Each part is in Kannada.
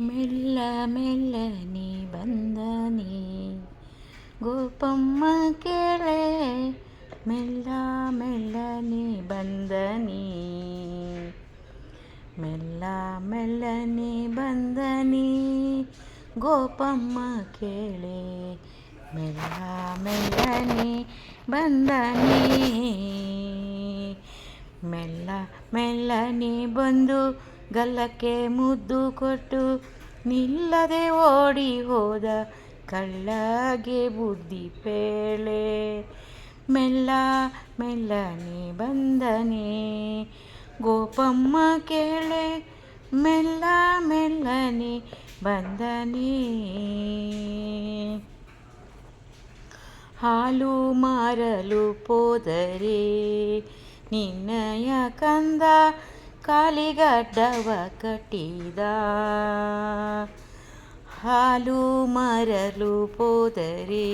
ಮೆಲ್ಲ ಮೆಲ್ಲನೆ ಬಂದನಿ ಗೋಪಮ್ಮ ಕೇಳೆ ಮೆಲ್ಲ ಮೆಲ್ಲನೆ ಬಂದನಿ ಮೆಲ್ಲ ಮೆಲ್ಲನೆ ಬಂದನಿ ಗೋಪಮ್ಮ ಕೇಳೆ ಮೆಲ್ಲ ಮೆಲ್ಲನೆ ಬಂದನಿ ಮೆಲ್ಲ ಮೆಲ್ಲನೆ ಬಂದು ಗಲ್ಲಕ್ಕೆ ಮುದ್ದು ಕೊಟ್ಟು ನಿಲ್ಲದೆ ಓಡಿ ಹೋದ ಕಳ್ಳಗೆ ಬುದ್ಧಿ ಪೇಳೆ. ಮೆಲ್ಲ ಮೆಲ್ಲನೆ ಬಂದನೆ. ಗೋಪಮ್ಮ ಕೇಳೆ, ಮೆಲ್ಲ ಮೆಲ್ಲನೆ ಬಂದನೆ. ಹಾಲು ಮಾರಲು ಪೋದರೆ ನಿನ್ನಯ ಕಂದ ಕಾಲಿಗಡ್ಡವ ಕಟ್ಟಿದ. ಹಾಲು ಮರಲು ಪೋದರೆ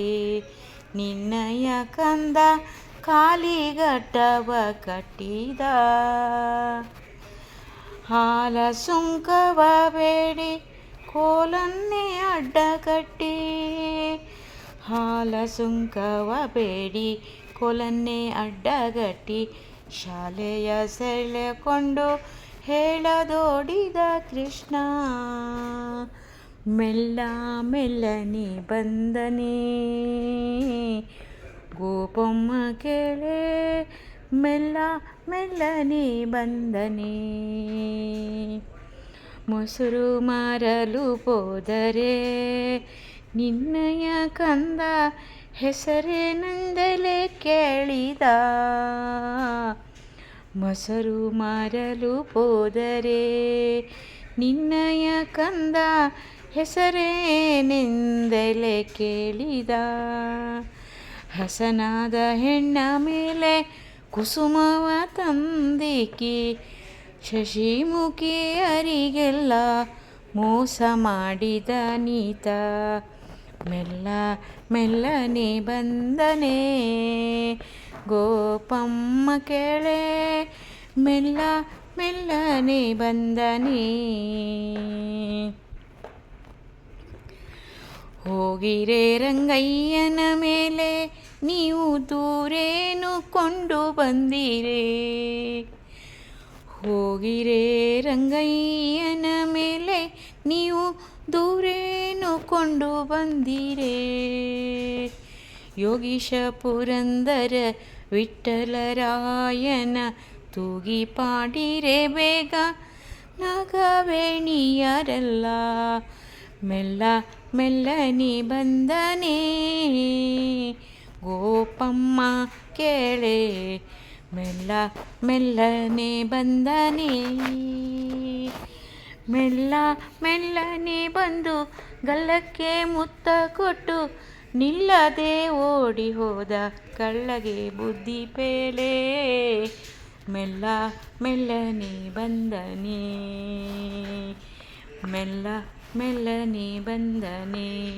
ನಿನ್ನಯ ಕಂದ ಕಾಲಿಗಡ್ಡವ ಕಟ್ಟಿದ. ಹಾಲ ಸುಂಕವ ಬೇಡಿ, ಕೋಲನ್ನೇ ಅಡ್ಡಗಟ್ಟಿ ಹಾಲ ಸುಂಕವ ಬೇಡಿ, ಕೋಲನ್ನೇ ಅಡ್ಡಗಟ್ಟಿ. ಶಾಲೆಯ ಸೆಳೆಕೊಂಡು ಹೇಳದೋಡಿದ ಕೃಷ್ಣ, ಮೆಲ್ಲ ಮೆಲ್ಲನೆ ಬಂದನೆ, ಗೋಪಮ್ಮ ಕೇಳೆ, ಮೆಲ್ಲ ಮೆಲ್ಲನೆ ಬಂದನೆ. ಮೊಸರು ಮಾರಲು ಹೋದರೆ ನಿನ್ನಯ ಕಂದ ಹೆಸರೇನೆಂದಲೇ ಕೇಳಿದ. ಮೊಸರು ಮಾರಲು ಹೋದರೆ ನಿನ್ನಯ ಕಂದ ಹೆಸರೇನೆಂದಲೇ ಕೇಳಿದ. ಹಸನಾದ ಹೆಣ್ಣ ಮೇಲೆ ಕುಸುಮವ ತಂದಿಕಿ ಶಶಿಮುಖಿಯರಿಗೆಲ್ಲ ಮೋಸ ಮಾಡಿದ ನೀತ. ಮೆಲ್ಲ ಮೆಲ್ಲನೆ ಬಂದನೆ ಗೋಪಮ್ಮ ಕೇಳೆ ಮೆಲ್ಲ ಮೆಲ್ಲನೆ ಬಂದನೆ ಹೋಗಿರೆ ರಂಗಯ್ಯನ ಮೇಲೆ ನೀವು ದೂರೇನು ಕೊಂಡು ಬಂದಿರೆ ಹೋಗಿರೆ ರಂಗಯ್ಯನ ಮೇಲೆ ನೀವು ದೂರೇನು ಕೊಂಡು ಬಂದಿರೆ ಯೋಗೀಶ ಪುರಂದರ ವಿಠಲರಾಯನ ತೂಗಿ ಪಾಡಿರೆ ಬೇಗ ನಗವೇಣಿಯರಲ್ಲ. ಮೆಲ್ಲ ಮೆಲ್ಲನೆ ಬಂದನೆ. ಗೋಪಮ್ಮ ಕೇಳೆ, ಮೆಲ್ಲ ಮೆಲ್ಲನೆ ಬಂದನೆ. ಮೆಲ್ಲ ಮೆಲ್ಲನೆ ಬಂದು ಗಲ್ಲಕ್ಕೆ ಮುತ್ತ ಕೊಟ್ಟು ನಿಲ್ಲದೆ ಓಡಿ ಹೋದ ಕಳ್ಳಗೆ ಬುದ್ಧಿ ಪೇಳೆ. ಮೆಲ್ಲ ಮೆಲ್ಲನೆ ಬಂದನೆ. ಮೆಲ್ಲ ಮೆಲ್ಲನೆ ಬಂದನೆ.